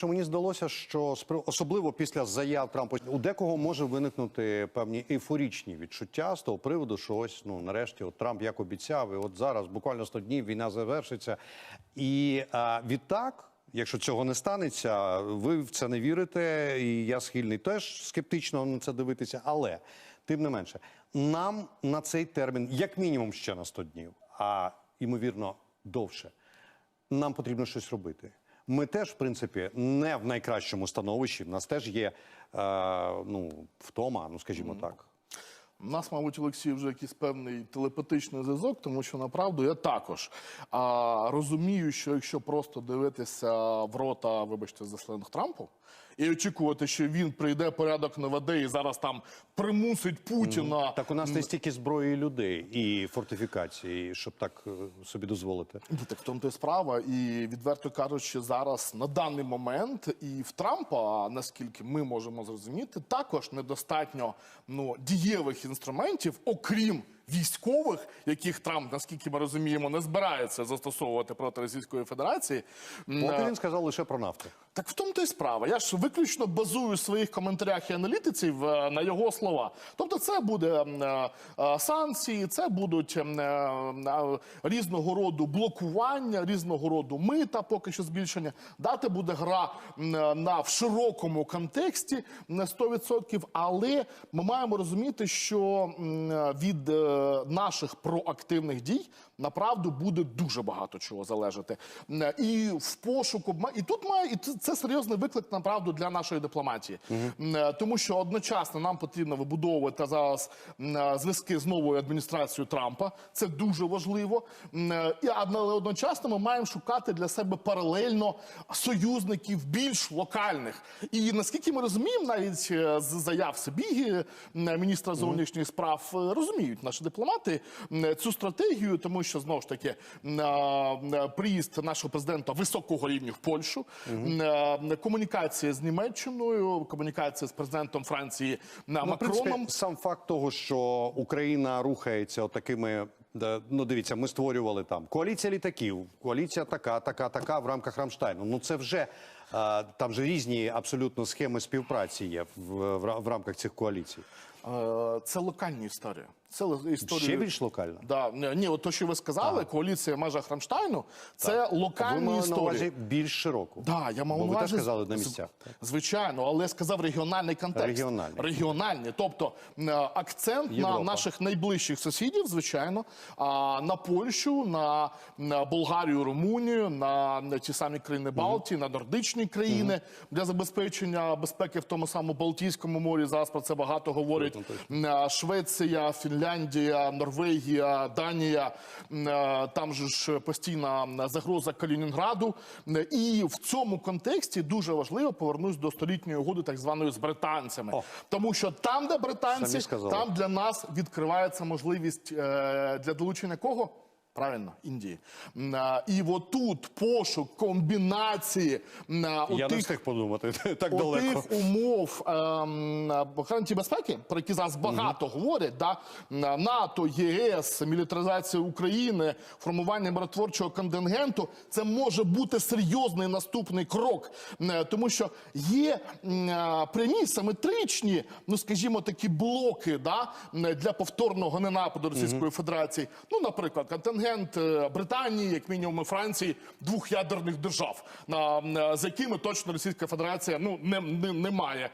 Що мені здалося, що особливо після заяв Трампа у декого може виникнути певні ейфорічні відчуття з того приводу, що ось ну нарешті от Трамп як обіцяв, і от зараз буквально 100 днів війна завершиться. І а, відтак, якщо цього не станеться, ви в це не вірите, і я схильний теж скептично на це дивитися. Але тим не менше, нам на цей термін, як мінімум, ще на 100 днів, а ймовірно довше нам потрібно щось робити. Ми теж, в принципі, не в найкращому становищі. В нас теж є е, ну, втома, ну скажімо так. У нас, мабуть, Олексій, вже якийсь певний телепатичний зв'язок, тому що направду я також а, розумію, що якщо просто дивитися в рота, вибачте, за сленг Трампу, і очікувати, що він прийде порядок наведе і зараз там примусить Путіна. Так у нас не стільки зброї і людей і фортифікації, щоб так е, собі дозволити. Ну, так в тому то й справа. І відверто кажучи, зараз на даний момент і в Трампа, наскільки ми можемо зрозуміти, також недостатньо ну дієвих інструментів, окрім військових, яких Трамп, наскільки ми розуміємо, не збирається застосовувати проти Російської Федерації. Поки він сказав лише про нафту. Так в тому то й справа. Я ж виключно базую в своїх коментарях і аналітиців е, на його слова. Тобто, це буде е, е, санкції, це будуть різного роду блокування, різного роду мита, поки що збільшення. Дати буде гра на в широкому контексті на 100%, але ми маємо розуміти, що від наших проактивних дій направду буде дуже багато чого залежати. І в пошуку і тут має і це- це серйозний виклик направду для нашої дипломатії, е, тому що одночасно нам потрібно вибудовувати зараз е, зв'язки з новою адміністрацією Трампа. Це дуже важливо. Е, І але одночасно ми маємо шукати для себе паралельно союзників більш локальних. І наскільки ми розуміємо, навіть з заяв Сибіги, м, міністра зовнішніх справ, розуміють наші дипломати цю стратегію, тому що знову ж таки приїзд нашого президента високого рівня в Польщу, е, комунікація з Німеччиною, комунікація з президентом Франції на Ну, Макроном. принципі, сам факт того, що Україна рухається такими. Ну, дивіться, ми створювали там коаліція літаків, коаліція така, така, така в рамках Рамштайну. Ну це вже е, там же різні абсолютно схеми співпраці є в, в, рамках цих коаліцій. Е, Це локальні історії. Це історії Ще більш локально. Да, ні, от то, що ви сказали, коаліція в межах Рамштайну, це Ви локальні мали на увазі історії. більш широку. Да, я мав Бо на ви теж казали на місцях. так? Звичайно, але я сказав регіональний контекст. Регіональний. Регіональний. Тобто е, акцент Європа. на наших найближчих сусідів, звичайно, на Польщу, на, на Болгарію, Румунію, на, ті самі країни Балтії, на нордичні країни для забезпечення безпеки в тому самому Балтійському морі. Зараз про це багато говорять. Швеція, Фінляндія, Норвегія, Данія. Там же ж постійна загроза Калінінграду. І в цьому контексті дуже важливо повернусь до столітньої угоди, так званої з британцями, О. тому що там, де британці, там для нас відкривається можливість е, для долучення кого? Правильно, Індії. І отут пошук комбінації Я не тих встиг подумати так далеко. умов ем, гарантії безпеки, про які зараз багато говорять, да, НАТО, ЄС, мілітаризація України, формування миротворчого контингенту, це може бути серйозний наступний крок, тому що є прямі симетричні, ну скажімо, такі блоки да, для повторного ненападу Російської Федерації. Ну, наприклад, контингент е, Британії, як мінімум і Франції, двох ядерних держав, на, на- якими точно Російська Федерація ну не, не, не має е,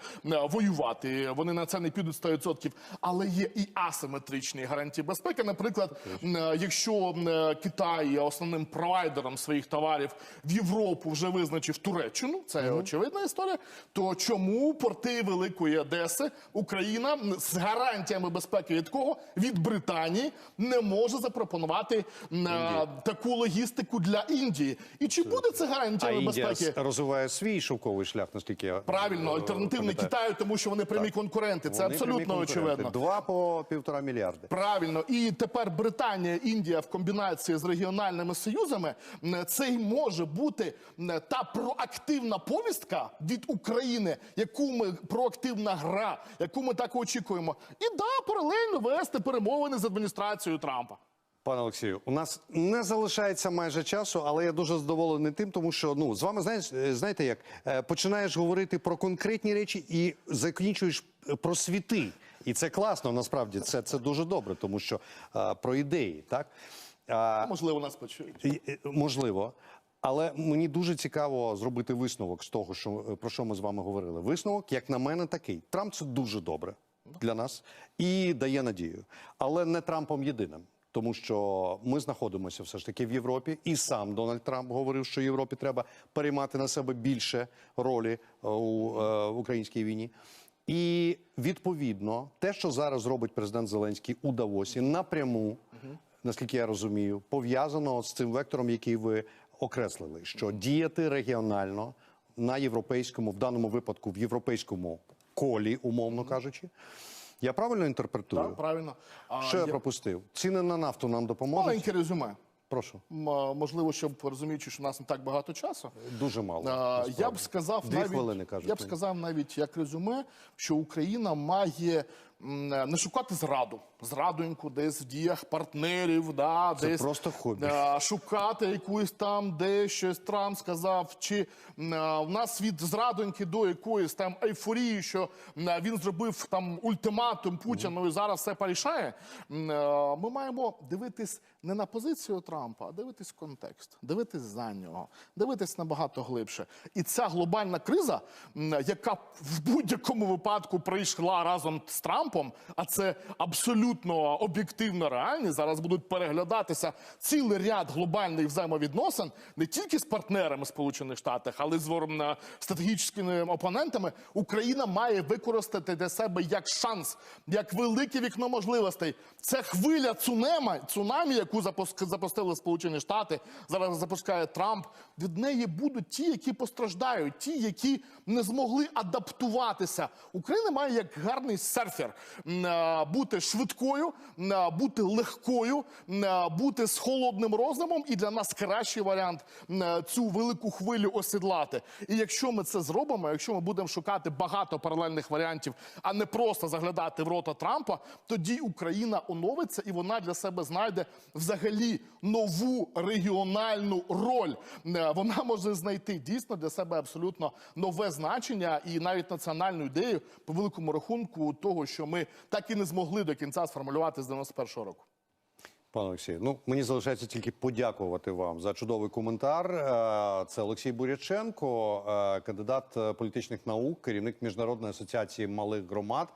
воювати. Вони на це не підуть 100%. Але є і асиметричні гарантії безпеки. Наприклад, е, якщо е, Китай є основним провайдером своїх товарів в Європу вже визначив Туреччину, це очевидна історія. То чому порти Великої Одеси Україна з гарантіями безпеки від кого? Від Британії не може запропонувати е, таку логістику для Індії. І чи буде це гарантіями безпеки? розвиває свій шовковий шлях, наскільки я Правильно, е, альтернативний. Китаю, тому що вони прямі конкуренти. Це Вони абсолютно очевидно. Два по півтора мільярди. Правильно, і тепер Британія, Індія в комбінації з регіональними союзами це й може бути та проактивна повістка від України, яку ми проактивна гра, яку ми так очікуємо, і да, паралельно вести перемовини з адміністрацією Трампа. Пане Олексію, у нас не залишається майже часу, але я дуже задоволений тим, тому що ну з вами знаєш, е, знаєте, як е, починаєш говорити про конкретні речі і закінчуєш е, про світи. І це класно, насправді це, це дуже добре, тому що е, про ідеї, так а, Можливо, нас почують. можливо. Але мені дуже цікаво зробити висновок з того, що про що ми з вами говорили. Висновок, як на мене, такий: Трамп це дуже добре для нас і дає надію, але не Трампом єдиним. Тому що ми знаходимося все ж таки в Європі, і сам Дональд Трамп говорив, що Європі треба переймати на себе більше ролі е, у е, українській війні. І відповідно, те, що зараз робить президент Зеленський у Давосі, напряму, наскільки я розумію, пов'язано з цим вектором, який ви окреслили, що діяти регіонально на європейському, в даному випадку в європейському колі, умовно кажучи. Я правильно інтерпретую? Так, правильно. А, Що я я пропустив? Ціни на нафту нам допоможуть? Маленьке резюме. Прошу. М, Можливо, щоб розуміючи, що у нас не так багато часу. Дуже мало. А. Я б сказав Дві навіть, хвилини, кажуть я б сказав навіть як резюме, що Україна має не шукати зраду, зрадоньку десь в діях партнерів, да, Це десь просто хобі. а, шукати якусь там, де щось Трамп сказав, чи а, в нас від зрадоньки до якоїсь там ейфорії, що а, він зробив там ультиматум Путіну і зараз все порішає. А, Ми маємо дивитись не на позицію Трампа, а дивитись контекст, дивитись за нього, дивитись набагато глибше. І ця глобальна криза, яка в будь-якому випадку прийшла разом з Трампом, а це абсолютно об'єктивна реальність. Зараз будуть переглядатися цілий ряд глобальних взаємовідносин не тільки з партнерами Сполучених Штатів, але й з е, стратегічними опонентами. Україна має використати для себе як шанс, як велике вікно можливостей. Це хвиля цунема, цунамі, яку запустили Сполучені Штати. Зараз запускає Трамп. Від неї будуть ті, які постраждають, ті, які не змогли адаптуватися. Україна має як гарний серфер бути швидкою, бути легкою, бути з холодним розумом. І для нас кращий варіант цю велику хвилю осідлати. І якщо ми це зробимо, якщо ми будемо шукати багато паралельних варіантів, а не просто заглядати в рота Трампа, тоді Україна оновиться і вона для себе знайде взагалі нову регіональну роль. Вона може знайти дійсно для себе абсолютно нове значення і навіть національну ідею по великому рахунку того, що ми так і не змогли до кінця сформулювати з 91-го року. Пане Олексію, ну мені залишається тільки подякувати вам за чудовий коментар. Е, Це Олексій Буряченко, е, кандидат е, політичних наук, керівник міжнародної асоціації малих громад.